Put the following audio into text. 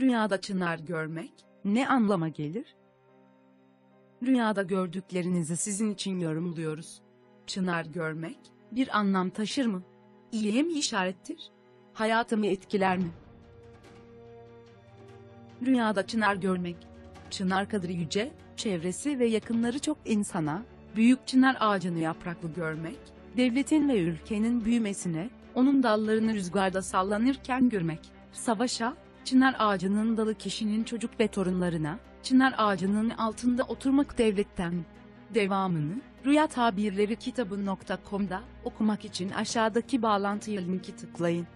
Rüyada çınar görmek ne anlama gelir? Rüyada gördüklerinizi sizin için yorumluyoruz. Çınar görmek bir anlam taşır mı? İyiye mi işarettir? Hayatımı etkiler mi? Rüyada çınar görmek. Çınar kadri yüce, çevresi ve yakınları çok insana, büyük çınar ağacını yapraklı görmek, devletin ve ülkenin büyümesine, onun dallarını rüzgarda sallanırken görmek, savaşa, çınar ağacının dalı kişinin çocuk ve torunlarına, çınar ağacının altında oturmak devletten. Devamını, Rüya Tabirleri kitabı.com'da okumak için aşağıdaki bağlantıya linki tıklayın.